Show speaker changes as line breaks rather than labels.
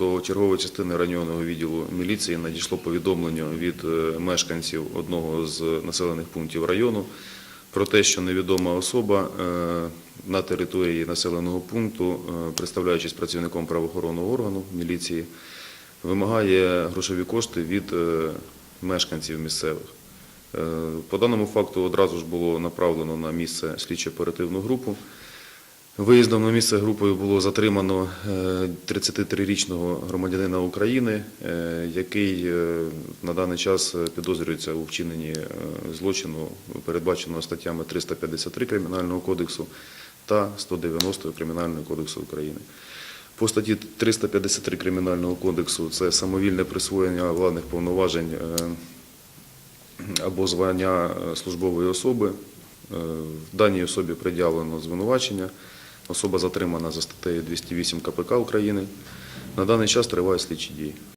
до чергової частини районного відділу міліції надійшло повідомлення від е, мешканців одного з населених пунктів району про те, що невідома особа е, на території населеного пункту, е, представляючись працівником правоохоронного органу міліції, вимагає грошові кошти від мешканців місцевих. По даному факту одразу ж було направлено на місце слідчо-оперативну групу. Виїздом на місце групою було затримано е, 33-річного громадянина України, е, який е, на даний час е, підозрюється у вчиненні е, злочину, передбаченого статтями 353 Кримінального кодексу та 190 Кримінального кодексу України. По статті 353 Кримінального кодексу це самовільне присвоєння владних повноважень е, або звання е, службової особи. Е, В даній особі пред'явлено звинувачення. Особа затримана за статтею 208 КПК України. На даний час тривають слідчі дії.